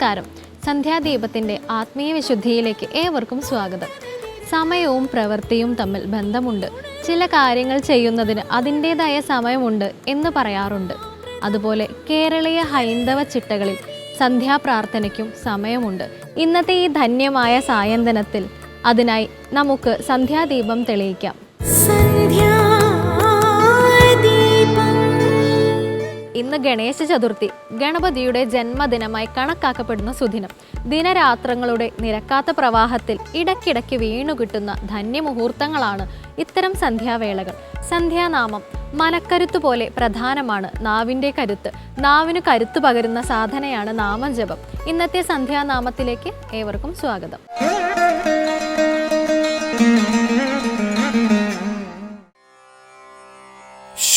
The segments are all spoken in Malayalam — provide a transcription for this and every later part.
നമസ്കാരം. സന്ധ്യാദീപത്തിന്റെ ആത്മീയ വിശുദ്ധിയിലേക്ക് ഏവർക്കും സ്വാഗതം. സമയവും പ്രവൃത്തിയും തമ്മിൽ ബന്ധമുണ്ട്. ചില കാര്യങ്ങൾ ചെയ്യുന്നതിന് അതിന്റേതായ സമയമുണ്ട് എന്ന് പറയാറുണ്ട്. അതുപോലെ കേരളീയ ഹൈന്ദവ ചിട്ടകളിൽ സന്ധ്യാപ്രാർത്ഥനയ്ക്കും സമയമുണ്ട്. ഇന്നത്തെ ഈ ധന്യമായ സായന്തനത്തിൽ അതിനായി നമുക്ക് സന്ധ്യാദീപം തെളിയിക്കാം. ഇന്ന് ഗണേശ ചതുർത്ഥി. ഗണപതിയുടെ ജന്മദിനമായി കണക്കാക്കപ്പെടുന്ന സുദിനം. ദിനരാത്രങ്ങളുടെ നിരക്കാത്ത പ്രവാഹത്തിൽ ഇടയ്ക്കിടയ്ക്ക് വീണുകിട്ടുന്ന ധന്യമുഹൂർത്തങ്ങളാണ് ഇത്തരം സന്ധ്യാവേളകൾ. സന്ധ്യാനാമം മനക്കരുത്ത് പോലെ പ്രധാനമാണ് നാവിന്റെ കരുത്ത്. നാവിന് കരുത്ത് പകരുന്ന സാധനയാണ് നാമജപം. ഇന്നത്തെ സന്ധ്യാനാമത്തിലേക്ക് ഏവർക്കും സ്വാഗതം.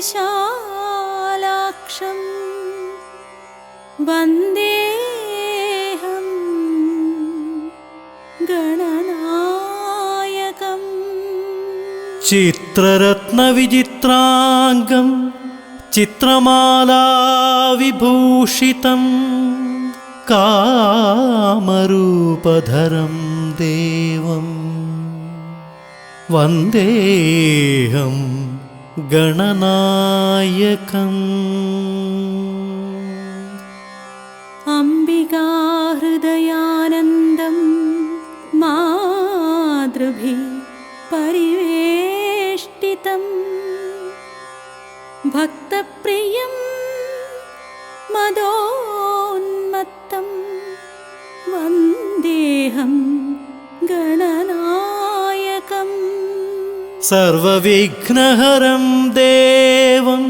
विशालाक्षं वन्देह गणनायकम्। चित्ररत्नविचित्राङ्गम् चित्रमाला कामरूपधरं देवम्। वन्देहम्। गणनायकम्। अम्बिका हृदयानन्दम् मादृभि परिवेष्टितम्। भक्तप्रियं मदोन्मत्तं वन्देहं गण सर्वविघ्नहरं देवं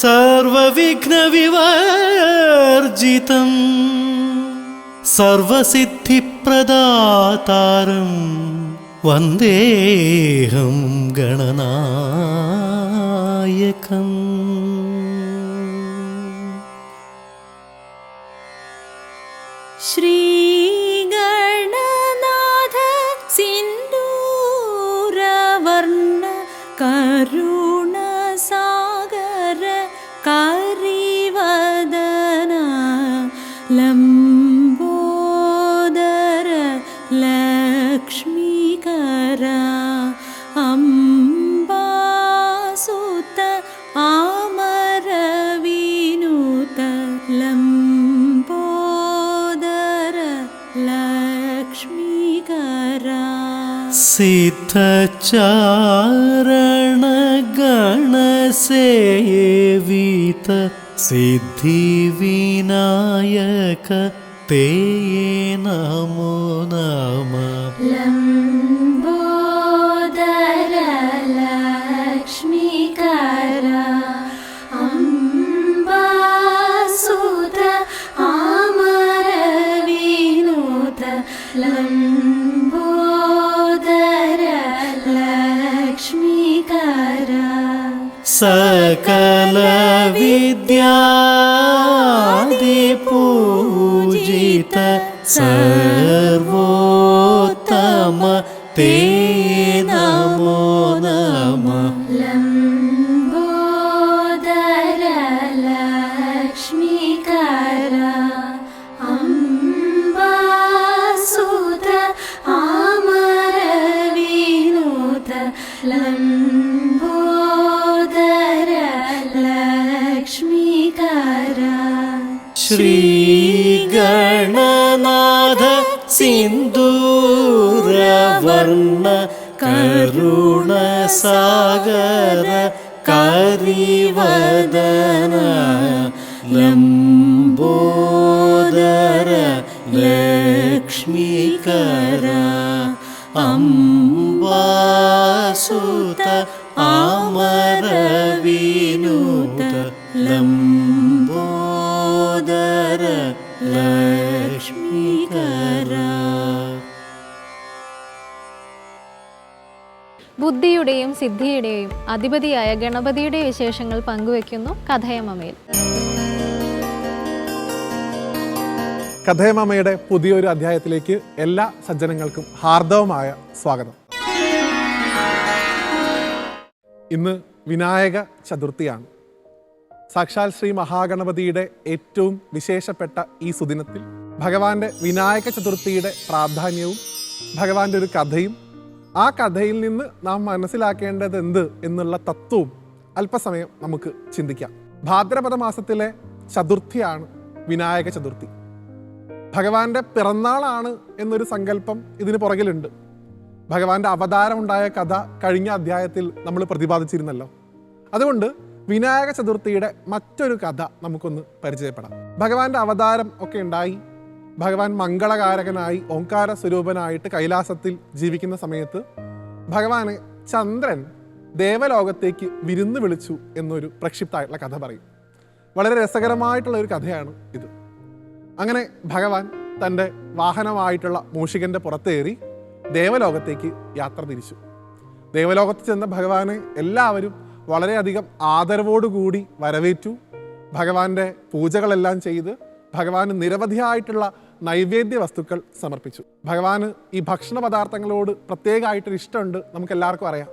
सर्वविघ्नविवार्जितम् सर्वसिद्धिप्रदातारं वन्देऽहं गणनायकम् श्री सिद्धचारणगणसेवित सिद्धिविनायक ते नमो नमः सकलविद्यादिपूजित स ശ്രീഗണനാഥ സിന്ദൂരവർണ കരുണസാഗര കരിവദന ലംബോദര ലക്ഷ്മികര അംബാസുത സിദ്ധിയുടെയും അധിപതിയായ ഗണപതിയുടെ വിശേഷങ്ങൾ പങ്കുവെക്കുന്നു കഥയമമയിൽ കഥയമമ്മയുടെ പുതിയൊരു അധ്യായത്തിലേക്ക് എല്ലാ സജ്ജനങ്ങൾക്കും ഹാർദവമായ സ്വാഗതം. ഇന്ന് വിനായക ചതുർത്ഥിയാണ്. സാക്ഷാൽ ശ്രീ മഹാഗണപതിയുടെ ഏറ്റവും വിശേഷപ്പെട്ട ഈ സുദിനത്തിൽ ഭഗവാന്റെ വിനായക ചതുർത്ഥിയുടെ പ്രാധാന്യവും ഭഗവാന്റെ ഒരു കഥയും ആ കഥയിൽ നിന്ന് നാം മനസ്സിലാക്കേണ്ടത് എന്ത് എന്നുള്ള തത്വവും അല്പസമയം നമുക്ക് ചിന്തിക്കാം. ഭാദ്രപദ മാസത്തിലെ ചതുർത്ഥിയാണ് വിനായക ചതുർത്ഥി. ഭഗവാന്റെ പിറന്നാളാണ് എന്നൊരു സങ്കല്പം ഇതിന് പുറകിലുണ്ട്. ഭഗവാന്റെ അവതാരമുണ്ടായ കഥ കഴിഞ്ഞ അധ്യായത്തിൽ നമ്മൾ പ്രതിപാദിച്ചിരുന്നല്ലോ. അതുകൊണ്ട് വിനായക ചതുർത്ഥിയുടെ മറ്റൊരു കഥ നമുക്കൊന്ന് പരിചയപ്പെടാം. ഭഗവാന്റെ അവതാരം ഒക്കെ ഉണ്ടായി ഭഗവാൻ മംഗളകാരകനായി ഓംകാര സ്വരൂപനായിട്ട് കൈലാസത്തിൽ ജീവിക്കുന്ന സമയത്ത് ഭഗവാന് ചന്ദ്രൻ ദേവലോകത്തേക്ക് വിരുന്ന് വിളിച്ചു എന്നൊരു പ്രക്ഷിപ്തമായിട്ടുള്ള കഥ പറയും. വളരെ രസകരമായിട്ടുള്ള ഒരു കഥയാണ് ഇത്. അങ്ങനെ ഭഗവാൻ തന്റെ വാഹനമായിട്ടുള്ള മൂഷികന്റെ പുറത്തേറി ദേവലോകത്തേക്ക് യാത്ര തിരിച്ചു. ദേവലോകത്ത് ചെന്ന ഭഗവാനെ എല്ലാവരും വളരെയധികം ആദരവോടുകൂടി വരവേറ്റു. ഭഗവാന്റെ പൂജകളെല്ലാം ചെയ്ത് ഭഗവാന് നിരവധിയായിട്ടുള്ള നൈവേദ്യ വസ്തുക്കൾ സമർപ്പിച്ചു. ഭഗവാന് ഈ ഭക്ഷണ പദാർത്ഥങ്ങളോട് പ്രത്യേകമായിട്ടൊരു ഇഷ്ടമുണ്ട് നമുക്ക് എല്ലാവർക്കും അറിയാം.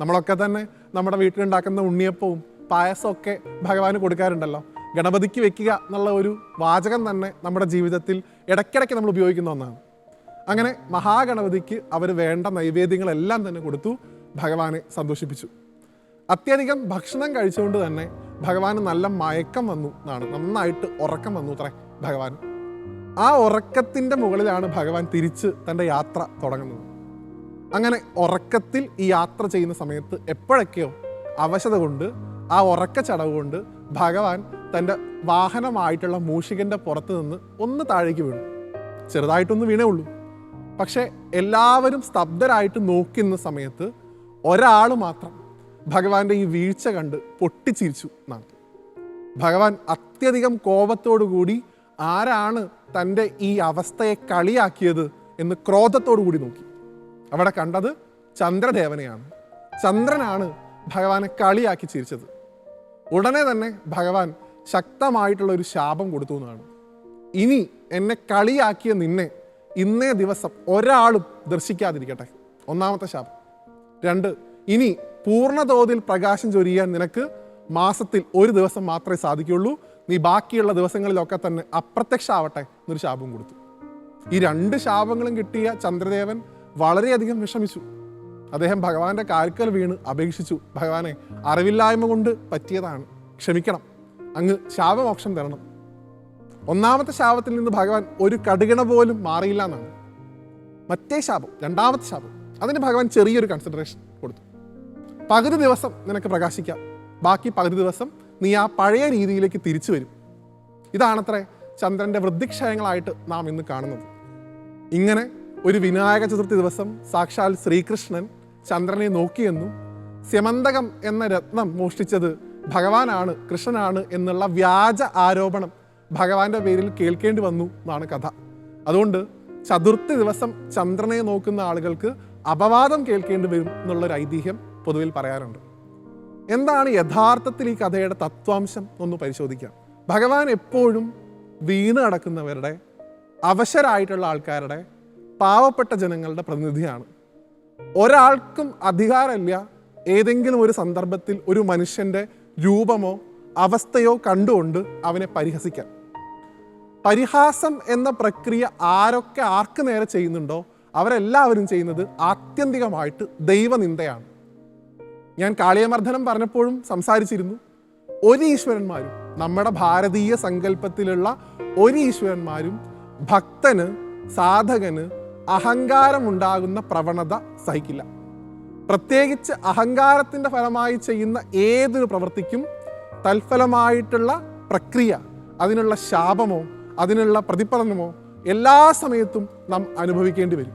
നമ്മളൊക്കെ തന്നെ നമ്മുടെ വീട്ടിലുണ്ടാക്കുന്ന ഉണ്ണിയപ്പവും പായസമൊക്കെ ഭഗവാന് കൊടുക്കാറുണ്ടല്ലോ. ഗണപതിക്ക് വെക്കുക എന്നുള്ള ഒരു വാചകം തന്നെ നമ്മുടെ ജീവിതത്തിൽ ഇടയ്ക്കിടയ്ക്ക് നമ്മൾ ഉപയോഗിക്കുന്ന ഒന്നാണ്. അങ്ങനെ മഹാഗണപതിക്ക് അവർ വേണ്ട നൈവേദ്യങ്ങളെല്ലാം തന്നെ കൊടുത്തു ഭഗവാനെ സന്തോഷിപ്പിച്ചു. അത്യധികം ഭക്ഷണം കഴിച്ചുകൊണ്ട് തന്നെ ഭഗവാന് നല്ല മയക്കം വന്നു എന്നാണ്. നന്നായിട്ട് ഉറക്കം വന്നു അത്രേ ഭഗവാൻ ആ ഉറക്കത്തിന്റെ മുകളിലാണ് ഭഗവാൻ തിരിച്ച് തന്റെ യാത്ര തുടങ്ങുന്നത്. അങ്ങനെ ഉറക്കത്തിൽ ഈ യാത്ര ചെയ്യുന്ന സമയത്ത് എപ്പോഴൊക്കെയോ അവശത കൊണ്ട് ആ ഉറക്ക ചടവ് കൊണ്ട് ഭഗവാൻ തന്റെ വാഹനമായിട്ടുള്ള മൂഷികന്റെ പുറത്ത് നിന്ന് ഒന്ന് താഴേക്ക് വീണു. ചെറുതായിട്ടൊന്ന് വീണേ ഉള്ളൂ. പക്ഷേ എല്ലാവരും സ്തബ്ധരായിട്ട് നോക്കുന്ന സമയത്ത് ഒരാൾ മാത്രം ഭഗവാന്റെ ഈ വീഴ്ച കണ്ട് പൊട്ടിച്ചിരിച്ചു എന്നാണ്. ഭഗവാൻ അത്യധികം കോപത്തോടു കൂടി ആരാണ് തന്റെ ഈ അവസ്ഥയെ കളിയാക്കിയത് എന്ന് ക്രോധത്തോടു കൂടി നോക്കി. അവിടെ കണ്ടത് ചന്ദ്രദേവനെയാണ്. ചന്ദ്രനാണ് ഭഗവാനെ കളിയാക്കി ചിരിച്ചത്. ഉടനെ തന്നെ ഭഗവാൻ ശക്തമായിട്ടുള്ള ഒരു ശാപം കൊടുത്തു എന്നാണ്. ഇനി എന്നെ കളിയാക്കിയ നിന്നെ ഇന്നേ ദിവസം ഒരാളും ദർശിക്കാതിരിക്കട്ടെ. ഒന്നാമത്തെ ശാപം. രണ്ട് ഇനി പൂർണതോതിൽ പ്രകാശം ചൊരിയാൻ നിനക്ക് മാസത്തിൽ ഒരു ദിവസം മാത്രമേ സാധിക്കുള്ളൂ. നീ ബാക്കിയുള്ള ദിവസങ്ങളിലൊക്കെ തന്നെ അപ്രത്യക്ഷമാവട്ടെ എന്നൊരു ശാപം കൊടുത്തു. ഈ രണ്ട് ശാപങ്ങളും കിട്ടിയ ചന്ദ്രദേവൻ വളരെയധികം വിഷമിച്ചു. അദ്ദേഹം ഭഗവാന്റെ കാൽക്കൽ വീണ് അപേക്ഷിച്ചു. ഭഗവാനെ അറിവില്ലായ്മ കൊണ്ട് പറ്റിയതാണ്. ക്ഷമിക്കണം. അങ്ങ് ശാപമോക്ഷം തരണം. ഒന്നാമത്തെ ശാപത്തിൽ നിന്ന് ഭഗവാൻ ഒരു കടുകണ പോലും മാറിയില്ല എന്നാണ്. മറ്റേ ശാപം രണ്ടാമത്തെ ശാപം അതിന് ഭഗവാൻ ചെറിയൊരു കൺസിഡറേഷൻ കൊടുത്തു. പകുതി ദിവസം നിനക്ക് പ്രകാശിക്കാം. ബാക്കി പകുതി ദിവസം നീ ആ പഴയ രീതിയിലേക്ക് തിരിച്ചു വരും. ഇതാണത്രേ ചന്ദ്രന്റെ വൃദ്ധിക്ഷയങ്ങളായിട്ട് നാം ഇന്ന് കാണുന്നത്. ഇങ്ങനെ ഒരു വിനായക ചതുർത്ഥി ദിവസം സാക്ഷാൽ ശ്രീകൃഷ്ണൻ ചന്ദ്രനെ നോക്കിയെന്നും സ്യമന്തകം എന്ന രത്നം മോഷ്ടിച്ചത് ഭഗവാനാണ് കൃഷ്ണനാണ് എന്നുള്ള വ്യാജ ആരോപണം ഭഗവാന്റെ പേരിൽ കേൾക്കേണ്ടി വന്നു എന്നാണ് കഥ. അതുകൊണ്ട് ചതുർത്ഥി ദിവസം ചന്ദ്രനെ നോക്കുന്ന ആളുകൾക്ക് അപവാദം കേൾക്കേണ്ടി വരും എന്നുള്ളൊരു ഐതിഹ്യം പൊതുവിൽ പറയാറുണ്ട് എന്താണ് യഥാർത്ഥത്തിൽ ഈ കഥയുടെ തത്വാംശം? ഒന്ന് പരിശോധിക്കാം. ഭഗവാൻ എപ്പോഴും വീണ് കിടക്കുന്നവരുടെ അവശരായിട്ടുള്ള ആൾക്കാരുടെ പാവപ്പെട്ട ജനങ്ങളുടെ പ്രതിനിധിയാണ്. ഒരാൾക്കും അധികാരമില്ല. ഏതെങ്കിലും ഒരു സന്ദർഭത്തിൽ ഒരു മനുഷ്യന്റെ രൂപമോ അവസ്ഥയോ കണ്ടുകൊണ്ട് അവനെ പരിഹസിക്കാം. പരിഹാസം എന്ന പ്രക്രിയ ആരൊക്കെ ആർക്ക് നേരെ ചെയ്യുന്നുണ്ടോ അവരെല്ലാവരും ചെയ്യുന്നത് ആത്യന്തികമായിട്ട് ദൈവനിന്ദയാണ്. ഞാൻ കാളിയമർദ്ദനം പറഞ്ഞപ്പോഴും സംസാരിച്ചിരുന്നു. ഒരു ഈശ്വരന്മാരും നമ്മുടെ ഭാരതീയ സങ്കല്പത്തിലുള്ള ഒരു ഈശ്വരന്മാരും ഭക്തന് സാധകന് അഹങ്കാരമുണ്ടാകുന്ന പ്രവണത സഹിക്കില്ല. പ്രത്യേകിച്ച് അഹങ്കാരത്തിന്റെ ഫലമായി ചെയ്യുന്ന ഏതൊരു പ്രവൃത്തിക്കും തൽഫലമായിട്ടുള്ള പ്രക്രിയ അതിനുള്ള ശാപമോ അതിനുള്ള പ്രതിഫലനമോ എല്ലാ സമയത്തും നാം അനുഭവിക്കേണ്ടി വരും.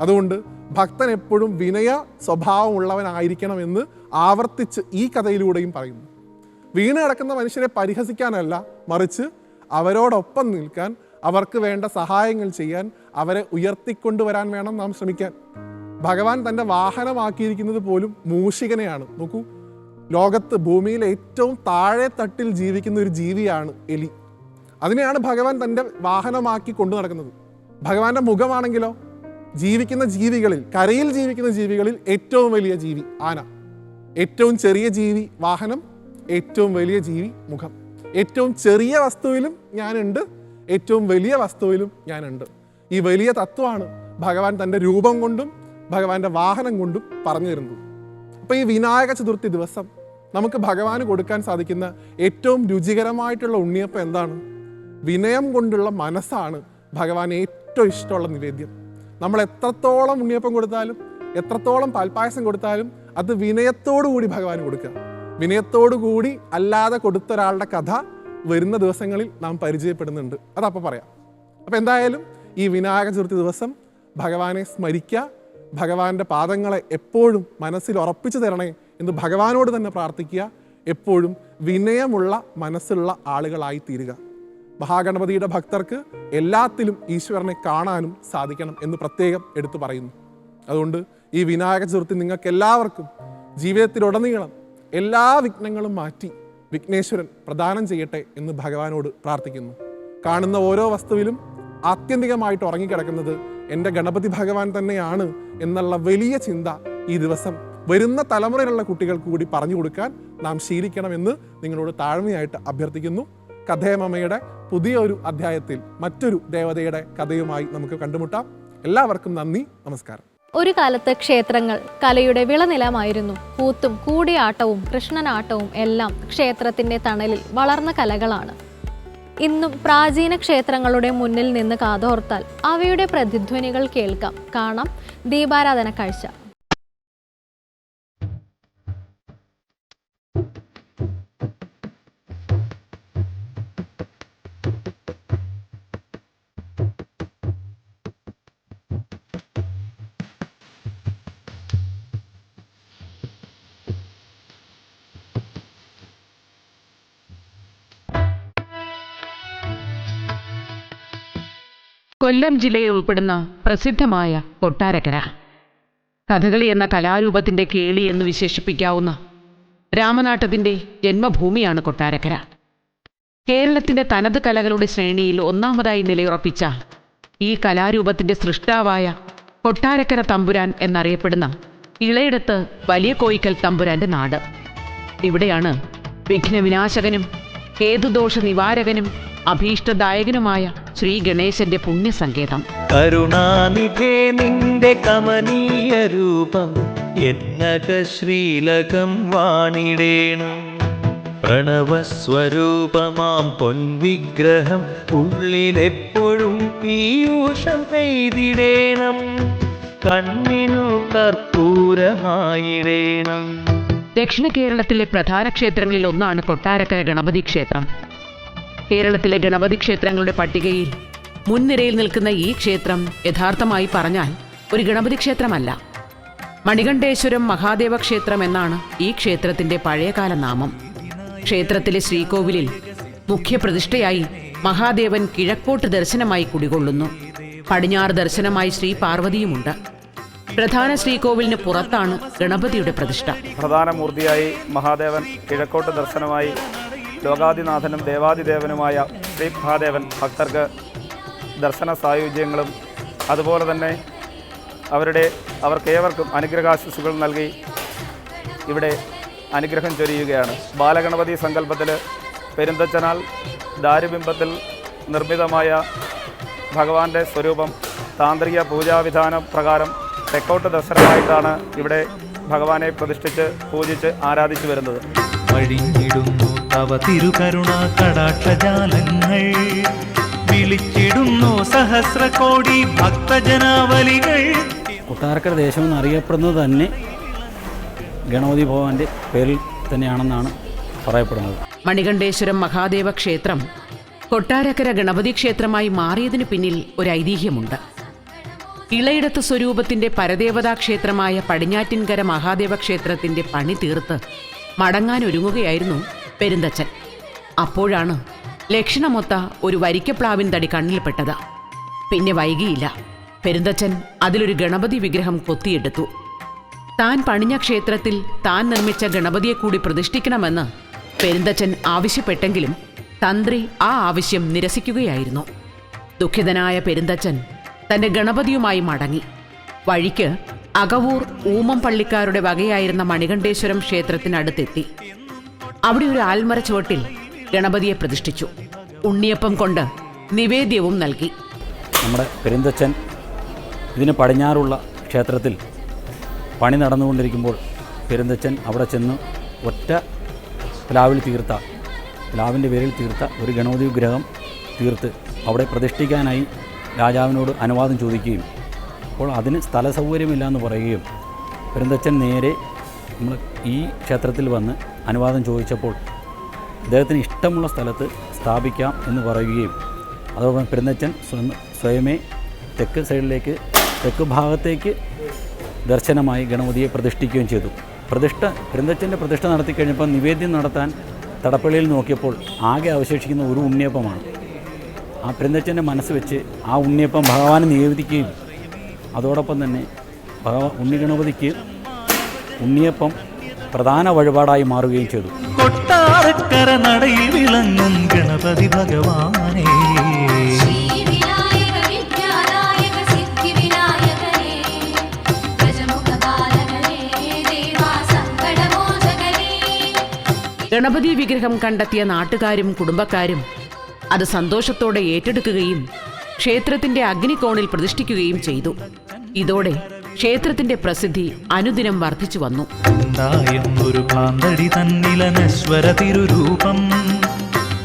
അതുകൊണ്ട് ഭക്തൻ എപ്പോഴും വിനയ സ്വഭാവമുള്ളവനായിരിക്കണമെന്ന് ആവർത്തിച്ച് ഈ കഥയിലൂടെയും പറയുന്നു. വീണ് കിടക്കുന്ന മനുഷ്യരെ പരിഹസിക്കാനല്ല മറിച്ച് അവരോടൊപ്പം നിൽക്കാൻ അവർക്ക് വേണ്ട സഹായങ്ങൾ ചെയ്യാൻ അവരെ ഉയർത്തിക്കൊണ്ടുവരാൻ വേണം നാം ശ്രമിക്കാൻ. ഭഗവാൻ തന്റെ വാഹനമാക്കിയിരിക്കുന്നത് പോലും മൂഷികനെയാണ്. നോക്കൂ ലോകത്ത് ഭൂമിയിലെ ഏറ്റവും താഴെ തട്ടിൽ ജീവിക്കുന്ന ഒരു ജീവിയാണ് എലി. അതിനെയാണ് ഭഗവാൻ തന്റെ വാഹനമാക്കി കൊണ്ടു നടക്കുന്നത്. ഭഗവാന്റെ മുഖമാണെങ്കിലോ ജീവിക്കുന്ന ജീവികളിൽ കരയിൽ ജീവിക്കുന്ന ജീവികളിൽ ഏറ്റവും വലിയ ജീവി ആന. ഏറ്റവും ചെറിയ ജീവി വാഹനം ഏറ്റവും വലിയ ജീവി മുഖം. ഏറ്റവും ചെറിയ വസ്തുവിലും ഞാനുണ്ട് ഏറ്റവും വലിയ വസ്തുവിലും ഞാനുണ്ട്. ഈ വലിയ തത്വമാണ് ഭഗവാൻ തന്റെ രൂപം കൊണ്ടും ഭഗവാന്റെ വാഹനം കൊണ്ടും പറഞ്ഞു തരുന്നത്. അപ്പോൾ ഈ വിനായക ചതുർത്ഥി ദിവസം നമുക്ക് ഭഗവാന് കൊടുക്കാൻ സാധിക്കുന്ന ഏറ്റവും രുചികരമായിട്ടുള്ള ഉണ്ണിയപ്പം എന്താണ്? വിനയം കൊണ്ടുള്ള മനസ്സാണ് ഭഗവാൻ ഏറ്റവും ഇഷ്ടമുള്ള നിവേദ്യം. നമ്മൾ എത്രത്തോളം ഉണ്ണിയപ്പം കൊടുത്താലും എത്രത്തോളം പാൽപ്പായസം കൊടുത്താലും അത് വിനയത്തോടു കൂടി ഭഗവാൻ കൊടുക്കുക. വിനയത്തോടു കൂടി അല്ലാതെ കൊടുത്ത ഒരാളുടെ കഥ വരുന്ന ദിവസങ്ങളിൽ നാം പരിചയപ്പെടുന്നുണ്ട്. അതപ്പോൾ പറയാം. അപ്പോൾ എന്തായാലും ഈ വിനായക ചതുർത്ഥി ദിവസം ഭഗവാനെ സ്മരിക്കുക ഭഗവാന്റെ പാദങ്ങളെ എപ്പോഴും മനസ്സിൽ ഉറപ്പിച്ചു തരണേ എന്ന് ഭഗവാനോട് തന്നെ പ്രാർത്ഥിക്കുക എപ്പോഴും വിനയമുള്ള മനസ്സുള്ള ആളുകളായി തീരുക മഹാഗണപതിയുടെ ഭക്തർക്ക് എല്ലാത്തിലും ഈശ്വരനെ കാണാനും സാധിക്കണം എന്ന് പ്രത്യേകം എടുത്തു പറയുന്നു. അതുകൊണ്ട് ഈ വിനായക ചതുർത്ഥി നിങ്ങൾക്ക് എല്ലാവർക്കും ജീവിതത്തിലുടനീളം എല്ലാ വിഘ്നങ്ങളും മാറ്റി വിഘ്നേശ്വരൻ പ്രദാനം ചെയ്യട്ടെ എന്ന് ഭഗവാനോട് പ്രാർത്ഥിക്കുന്നു. കാണുന്ന ഓരോ വസ്തുവിലും ആത്യന്തികമായിട്ട് ഉറങ്ങിക്കിടക്കുന്നത് എന്റെ ഗണപതി ഭഗവാൻ തന്നെയാണ് എന്നുള്ള വലിയ ചിന്ത ഈ ദിവസം വരുന്ന തലമുറയിലുള്ള കുട്ടികൾക്ക് കൂടി പറഞ്ഞു കൊടുക്കാൻ നാം ശീലിക്കണമെന്ന് നിങ്ങളോട് താഴ്മയായിട്ട് അഭ്യർത്ഥിക്കുന്നു. കഥയമമ്മയുടെ പുതിയ ഒരു അധ്യായത്തിൽ മറ്റൊരു ദേവതയുടെ കഥയുമായി നമുക്ക് കണ്ടുമുട്ടാം. എല്ലാവർക്കും നന്ദി നമസ്കാരം. ഒരു കാലത്ത് ക്ഷേത്രങ്ങൾ കലയുടെ വിളനിലമായിരുന്നു. കൂത്തും കൂടിയാട്ടവും കൃഷ്ണനാട്ടവും എല്ലാം ക്ഷേത്രത്തിന്റെ തണലിൽ വളർന്ന കലകളാണ്. ഇന്നും പ്രാചീന ക്ഷേത്രങ്ങളുടെ മുന്നിൽ നിന്ന് കാതോർത്താൽ അവയുടെ പ്രതിധ്വനികൾ കേൾക്കാം. കാണാം ദീപാരാധന കാഴ്ച. കൊല്ലം ജില്ലയിൽ ഉൾപ്പെടുന്ന പ്രസിദ്ധമായ കൊട്ടാരക്കര. കഥകളി എന്ന കലാരൂപത്തിന്റെ കേളി എന്ന് വിശേഷിപ്പിക്കാവുന്ന രാമനാട്ടത്തിന്റെ ജന്മഭൂമിയാണ് കൊട്ടാരക്കര. കേരളത്തിന്റെ തനത് കലകളുടെ ശ്രേണിയിൽ ഒന്നാമതായി നിലയുറപ്പിച്ച ഈ കലാരൂപത്തിന്റെ സൃഷ്ടാവായ കൊട്ടാരക്കര തമ്പുരാൻ എന്നറിയപ്പെടുന്ന ഇളയിടത്ത് വലിയ കോയിക്കൽ തമ്പുരാന്റെ നാട്. ഇവിടെയാണ് വിഘ്നവിനാശകനും കേതുദോഷ നിവാരകനും അഭീഷ്ടദായകനുമായ ശ്രീ ഗണേശന്റെ പുണ്യസങ്കേതം. കരുണാനിധേ നിന്റെ കമനീയ രൂപം എന്നക ശ്രീലകം വാണിടേണം. പ്രണവസ്വരൂപമാം പൊൻവിഗ്രഹം ഉള്ളിലെപ്പോഴും പീയൂഷം പെയ്തിടേണം. കണ്ണിനു കർപ്പൂരമായിടേണം. ദക്ഷിണ കേരളത്തിലെ പ്രധാന ക്ഷേത്രങ്ങളിൽ ഒന്നാണ് കൊട്ടാരക്കര ഗണപതി ക്ഷേത്രം. കേരളത്തിലെ ഗണപതി ക്ഷേത്രങ്ങളുടെ പട്ടികയിൽ മുൻനിരയിൽ നിൽക്കുന്ന ഈ ക്ഷേത്രം യഥാർത്ഥമായി പറഞ്ഞാൽ ഒരു ഗണപതി ക്ഷേത്രമല്ല മണികണ്ഠേശ്വരം മഹാദേവ ക്ഷേത്രം എന്നാണ് ഈ ക്ഷേത്രത്തിന്റെ പഴയകാല നാമം. ക്ഷേത്രത്തിലെ ശ്രീകോവിലിൽ മുഖ്യപ്രതിഷ്ഠയായി മഹാദേവൻ കിഴക്കോട്ട് ദർശനമായി കുടികൊള്ളുന്നു. പടിഞ്ഞാറ് ദർശനമായി ശ്രീ പാർവതിയുമുണ്ട്. പ്രധാന ശ്രീകോവിലിന് പുറത്താണ് ഗണപതിയുടെ പ്രതിഷ്ഠ. പ്രധാന മൂർത്തിയായി മഹാദേവൻ കിഴക്കോട്ട് ദർശനമായി ലോകാദിനാഥനും ദേവാദിദേവനുമായ ശ്രീ മഹാദേവൻ ഭക്തർക്ക് ദർശന സായുജ്യങ്ങളും അതുപോലെ തന്നെ അവരുടെ അവർക്കേവർക്കും അനുഗ്രഹാശിസുകൾ നൽകി ഇവിടെ അനുഗ്രഹം ചൊരിയുകയാണ്. ബാലഗണപതി സങ്കല്പത്തിൽ പെരുന്തച്ചനാൽ ദാരുബിംബത്തിൽ നിർമ്മിതമായ ഭഗവാന്റെ സ്വരൂപം താന്ത്രിക പൂജാവിധാന പ്രകാരം തെക്കോട്ട് ദർശനമായിട്ടാണ് ഇവിടെ ഭഗവാനെ പ്രതിഷ്ഠിച്ച് പൂജിച്ച് ആരാധിച്ചു വരുന്നത്. വഴിഞ്ഞിടുന്നു തവ തിരുകരുണ കടാക്ഷജാലങ്ങൾ. വിളിച്ചിടുന്നു സഹസ്രകോടി ഭക്തജനാവലികൾ. കൊട്ടാരക്കര ദേശം എന്നറിയപ്പെടുന്നത് തന്നെ ഗണപതി ഭഗവാന്റെ പേരിൽ തന്നെയാണെന്നാണ് പറയപ്പെടുന്നത്. മണികണ്ഠേശ്വരം മഹാദേവ ക്ഷേത്രം കൊട്ടാരക്കര ഗണപതി ക്ഷേത്രമായി മാറിയതിനു പിന്നിൽ ഒരു ഐതിഹ്യമുണ്ട്. ഇളയിടത്ത് സ്വരൂപത്തിന്റെ പരദേവതാ ക്ഷേത്രമായ പടിഞ്ഞാറ്റിൻകര മഹാദേവ ക്ഷേത്രത്തിന്റെ പണി തീർത്ത് മടങ്ങാനൊരുങ്ങുകയായിരുന്നു പെരുന്തച്ചൻ അപ്പോഴാണ് ലക്ഷണമൊത്ത ഒരു വരിക്കപ്ലാവിൻ തടി കണ്ണിൽപ്പെട്ടത്. പിന്നെ വൈകിയില്ല. പെരുന്തച്ചൻ അതിലൊരു ഗണപതി വിഗ്രഹം കൊത്തിയെടുത്തു. താൻ പണിഞ്ഞ ക്ഷേത്രത്തിൽ താൻ നിർമ്മിച്ച ഗണപതിയെ കൂടി പ്രതിഷ്ഠിക്കണമെന്ന് പെരുന്തച്ചൻ ആവശ്യപ്പെട്ടെങ്കിലും തന്ത്രി ആ ആവശ്യം നിരസിക്കുകയായിരുന്നു. ദുഃഖിതനായ പെരുന്തച്ചൻ തന്റെ ഗണപതിയുമായി മടങ്ങി. വഴിക്ക് അകവൂർ ഊമം പള്ളിക്കാരുടെ വകയായിരുന്ന മണികണ്ഠേശ്വരം ക്ഷേത്രത്തിനടുത്തെത്തി. അവിടെ ഒരു ആൽമര ചുവട്ടിൽ ഗണപതിയെ പ്രതിഷ്ഠിച്ചു. ഉണ്ണിയപ്പം കൊണ്ട് നിവേദ്യവും നൽകി. നമ്മുടെ പെരുന്തച്ചൻ ഇതിന് പടിഞ്ഞാറുള്ള ക്ഷേത്രത്തിൽ പണി നടന്നുകൊണ്ടിരിക്കുമ്പോൾ പെരുന്തച്ചൻ അവിടെ ചെന്ന് ഒറ്റ പ്ലാവിൽ തീർത്ത പ്ലാവിന്റെ പേരിൽ തീർത്ത ഒരു ഗണപതി വിഗ്രഹം തീർത്ത് അവിടെ പ്രതിഷ്ഠിക്കാനായി രാജാവിനോട് അനുവാദം ചോദിക്കുകയും അപ്പോൾ അതിന് സ്ഥല സൗകര്യമില്ല എന്ന് പറയുകയും പെരുന്തച്ചൻ നേരെ നമ്മൾ ഈ ക്ഷേത്രത്തിൽ വന്ന് അനുവാദം ചോദിച്ചപ്പോൾ അദ്ദേഹത്തിന് ഇഷ്ടമുള്ള സ്ഥലത്ത് സ്ഥാപിക്കാം എന്ന് പറയുകയും അതോടൊപ്പം പെരുന്നച്ചൻ സ്വയം സ്വയമേ തെക്ക് സൈഡിലേക്ക് തെക്ക് ഭാഗത്തേക്ക് ദർശനമായി ഗണപതിയെ പ്രതിഷ്ഠിക്കുകയും ചെയ്തു. പ്രതിഷ്ഠ പെരുന്തച്ചന്റെ പ്രതിഷ്ഠ നടത്തി കഴിഞ്ഞപ്പോൾ നിവേദ്യം നടത്താൻ തടപ്പള്ളിയിൽ നോക്കിയപ്പോൾ ആകെ അവശേഷിക്കുന്ന ഒരു ഉണ്ണിയപ്പമാണ്. ആ പെരുന്തച്ചന്റെ മനസ്സ് വെച്ച് ആ ഉണ്ണിയപ്പം ഭഗവാന് നിവേദിക്കുകയും അതോടൊപ്പം തന്നെ ഭഗവാൻ ഉണ്ണി ഗണപതിക്ക് ഉണ്ണിയപ്പം പ്രധാന വഴിപാടായി മാറുകയും ചെയ്തു. കൊട്ടാരക്കര നടയിൽ വിളങ്ങും ഗണപതി ഭഗവാനെ. ഗണപതി വിഗ്രഹം കണ്ടെത്തിയ നാട്ടുകാരും കുടുംബക്കാരും അത് സന്തോഷത്തോടെ ഏറ്റെടുക്കുകയും ക്ഷേത്രത്തിന്റെ അഗ്നികോണിൽ പ്രതിഷ്ഠിക്കുകയും ചെയ്തു. ഇതോടെ ക്ഷേത്രത്തിന്റെ പ്രസിദ്ധി അനുദിനം വർദ്ധിച്ചു വന്നു. ഒരു കാന്തടി തന്നിലനശ്വര തിരുരൂപം.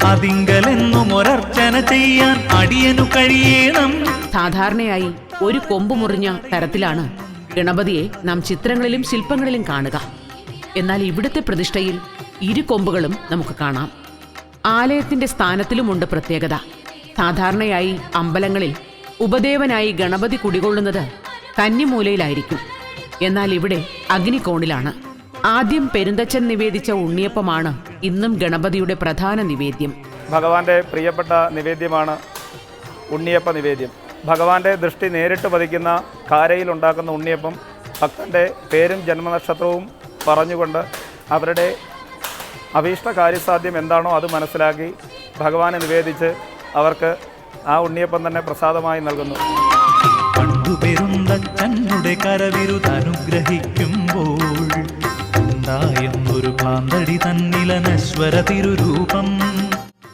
അതിങ്കലെന്നും ഒരർച്ചന ചെയ്യാൻ അടിയനു കഴിയണം. സാധാരണയായി ഒരു കൊമ്പ് മുറിഞ്ഞ തരത്തിലാണ് ഗണപതിയെ നാം ചിത്രങ്ങളിലും ശില്പങ്ങളിലും കാണുക. എന്നാൽ ഇവിടുത്തെ പ്രതിഷ്ഠയിൽ ഇരു കൊമ്പുകളും നമുക്ക് കാണാം. ആലയത്തിന്റെ സ്ഥാനത്തിലുമുണ്ട് പ്രത്യേകത. സാധാരണയായി അമ്പലങ്ങളിൽ ഉപദേവനായി ഗണപതി കുടികൊള്ളുന്നത് കന്നിമൂലയിലായിരിക്കും. എന്നാൽ ഇവിടെ അഗ്നികോണിലാണ്. ആദ്യം പെരുന്തച്ചൻ നിവേദിച്ച ഉണ്ണിയപ്പമാണ് ഇന്നും ഗണപതിയുടെ പ്രധാന നിവേദ്യം. ഭഗവാന്റെ പ്രിയപ്പെട്ട നിവേദ്യമാണ് ഉണ്ണിയപ്പ നിവേദ്യം. ഭഗവാന്റെ ദൃഷ്ടി നേരിട്ട് പതിക്കുന്ന കാരയിൽ ഉണ്ടാക്കുന്ന ഉണ്ണിയപ്പം ഭക്തന്റെ പേരും ജന്മനക്ഷത്രവും പറഞ്ഞുകൊണ്ട് അവരുടെ അഭീഷ്ട കാര്യസാധ്യം എന്താണോ അത് മനസ്സിലാക്കി ഭഗവാനെ നിവേദിച്ച് അവർക്ക് ആ ഉണ്ണിയപ്പം തന്നെ പ്രസാദമായി നൽകുന്നു. കണ്ടുപെരുന്തച്ചനുടെ കരവിരുതനുഗ്രഹിക്കുമ്പോൾ ഒരു പാന്തടി തന്നിലനശ്വര തിരുരൂപം.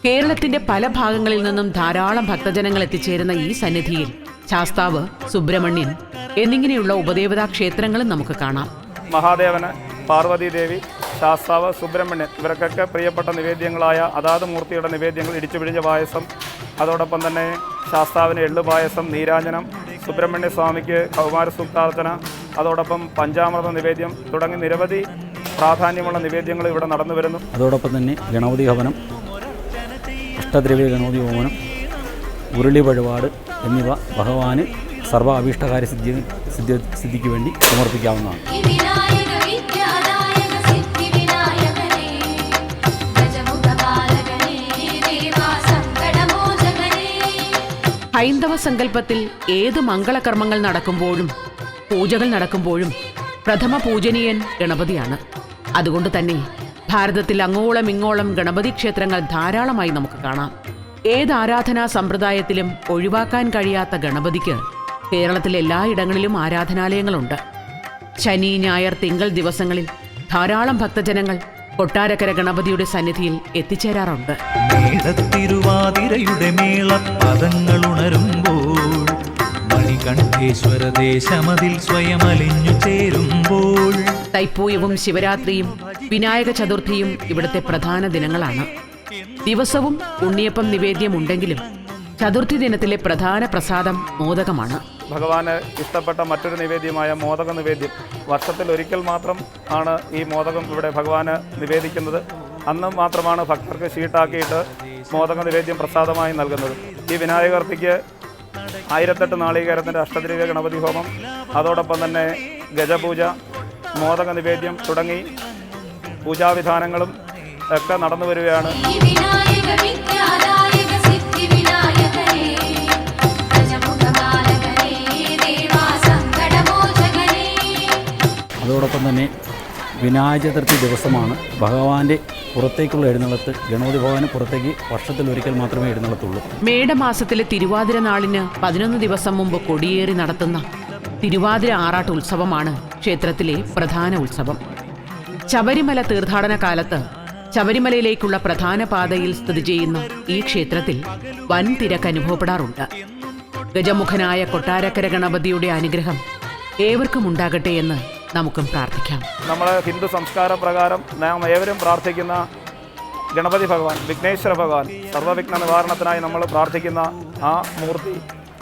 കേരളത്തിന്റെ പല ഭാഗങ്ങളിൽ നിന്നും ധാരാളം ഭക്തജനങ്ങൾ എത്തിച്ചേരുന്ന ഈ സന്നിധിയിൽ ശാസ്താവ് സുബ്രഹ്മണ്യൻ എന്നിങ്ങനെയുള്ള ഉപദേവതാ ക്ഷേത്രങ്ങളും നമുക്ക് കാണാം. മഹാദേവന് പാർവതീദേവി ശാസ്താവ് സുബ്രഹ്മണ്യൻ ഇവർക്കൊക്കെ പ്രിയപ്പെട്ട നിവേദ്യങ്ങളായ അതാത് മൂർത്തിയുടെ നിവേദ്യങ്ങൾ ഇടിച്ചുപിഴിഞ്ഞ പായസം അതോടൊപ്പം തന്നെ ശാസ്താവിന് എള്ളു പായസം നീരാഞ്ജനം സുബ്രഹ്മണ്യ സ്വാമിക്ക് കൗമാര സൂക്താർച്ചന അതോടൊപ്പം പഞ്ചാമൃത നിവേദ്യം തുടങ്ങി നിരവധി പ്രാധാന്യമുള്ള നിവേദ്യങ്ങൾ ഇവിടെ നടന്നു വരുന്നു. അതോടൊപ്പം തന്നെ ഗണപതി ഹവനം അഷ്ടദ്രവ്യ ഗണപതി ഹോമനം ഉരുളി വഴിപാട് എന്നിവ ഭഗവാന് സർവ അഭീഷ്ടകാര്യ സിദ്ധി സിദ്ധി സിദ്ധിക്ക് വേണ്ടി സമർപ്പിക്കാവുന്നതാണ്. ഹൈന്ദവ സങ്കല്പത്തിൽ ഏത് മംഗളകർമ്മങ്ങൾ നടക്കുമ്പോഴും പൂജകൾ നടക്കുമ്പോഴും പ്രഥമ പൂജനീയൻ ഗണപതിയാണ്. അതുകൊണ്ട് തന്നെ ഭാരതത്തിൽ അങ്ങോളം ഇങ്ങോളം ഗണപതി ക്ഷേത്രങ്ങൾ ധാരാളമായി നമുക്ക് കാണാം. ഏത് ആരാധനാ സമ്പ്രദായത്തിലും ഒഴിവാക്കാൻ കഴിയാത്ത ഗണപതിക്ക് കേരളത്തിലെ എല്ലായിടങ്ങളിലും ആരാധനാലയങ്ങളുണ്ട്. ശനി ഞായർ തിങ്കൾ ദിവസങ്ങളിൽ ധാരാളം ഭക്തജനങ്ങൾ കൊട്ടാരക്കര ഗണപതിയുടെ സന്നിധിയിൽ എത്തിച്ചേരാറുണ്ട്. മേടത്തിരുവാതിരയുടെ മേളപ്പദങ്ങൾ ഉണരുമ്പോൾ മണികണ്ഠേശ്വര ദേശമതിൽ സ്വയം അലിഞ്ഞു ചേരുമ്പോൾ. തൈപ്പൂയവും ശിവരാത്രിയും വിനായക ചതുർത്ഥിയും ഇവിടുത്തെ പ്രധാന ദിനങ്ങളാണ്. ദിവസവും ഉണ്ണിയപ്പം നിവേദ്യമുണ്ടെങ്കിലും ചതുർത്ഥി ദിനത്തിലെ പ്രധാന പ്രസാദം മോദകമാണ്. ഭഗവാന് ഇഷ്ടപ്പെട്ട മറ്റൊരു നിവേദ്യമായ മോദക നിവേദ്യം. വർഷത്തിൽ ഒരിക്കൽ മാത്രം ആണ് ഈ മോദകം ഇവിടെ ഭഗവാന് നിവേദിക്കുന്നത്. അന്ന് മാത്രമാണ് ഭക്തർക്ക് ഷീട്ടാക്കിയിട്ട് മോദക നിവേദ്യം പ്രസാദമായി നൽകുന്നത്. ഈ വിനായകർത്തിക്ക് ആയിരത്തെട്ട് നാളികേരത്തിന്റെ അഷ്ടദ്രവ്യ ഗണപതി ഹോമം അതോടൊപ്പം തന്നെ ഗജപൂജ മോദക നിവേദ്യം തുടങ്ങി പൂജാവിധാനങ്ങളും ഒക്കെ നടന്നു വരികയാണ്. അതോടൊപ്പം തന്നെ വിനായക ചതുർത്ഥി ദിവസമാണ്. ഭഗവാന്റെ പുറത്തേക്കുള്ള എഴുന്നള്ളത്ത് ഗണപതി ഭഗവാന് പുറത്തേക്ക് വർഷത്തിൽ ഒരിക്കൽ മാത്രമേ എഴുന്നള്ളത്തുള്ളൂ. മേടമാസത്തിലെ തിരുവാതിര നാളിന് പതിനൊന്ന് ദിവസം മുമ്പ് കൊടിയേറി നടത്തുന്ന തിരുവാതിര ആറാട്ട് ഉത്സവമാണ് ക്ഷേത്രത്തിലെ പ്രധാന ഉത്സവം. ശബരിമല തീർത്ഥാടന കാലത്ത് ശബരിമലയിലേക്കുള്ള പ്രധാന പാതയിൽ സ്ഥിതി ചെയ്യുന്ന ഈ ക്ഷേത്രത്തിൽ വൻ തിരക്ക് അനുഭവപ്പെടാറുണ്ട്. ഗജമുഖനായ കൊട്ടാരക്കര ഗണപതിയുടെ അനുഗ്രഹം ഏവർക്കും ഉണ്ടാകട്ടെ എന്ന് നമുക്കും പ്രാർത്ഥിക്കാം. നമ്മളെ ഹിന്ദു സംസ്കാര പ്രകാരം നാം ഏവരും പ്രാർത്ഥിക്കുന്ന ഗണപതി ഭഗവാൻ വിഘ്നേശ്വര ഭഗവാൻ സർവവിഘ്ന നിവാരണത്തിനായി നമ്മൾ പ്രാർത്ഥിക്കുന്ന ആ മൂർത്തി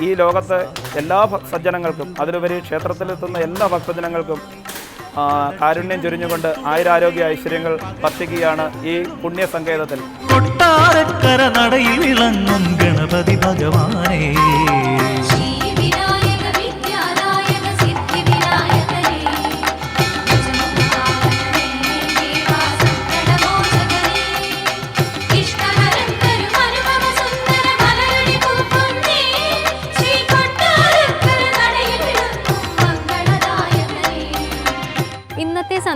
ഈ ലോകത്തെ എല്ലാ സജ്ജനങ്ങൾക്കും അതിലുപരി ക്ഷേത്രത്തിലെത്തുന്ന എല്ലാ ഭക്തജനങ്ങൾക്കും കാരുണ്യം ചൊരിഞ്ഞുകൊണ്ട് ആയുരാരോഗ്യ ഐശ്വര്യങ്ങൾ വർദ്ധിക്കുകയാണ് ഈ പുണ്യസങ്കേതത്തിൽ. കൊട്ടാരക്കര നടയിൽ ഇളങ്ങും ഗണപതി ഭഗവാനേ.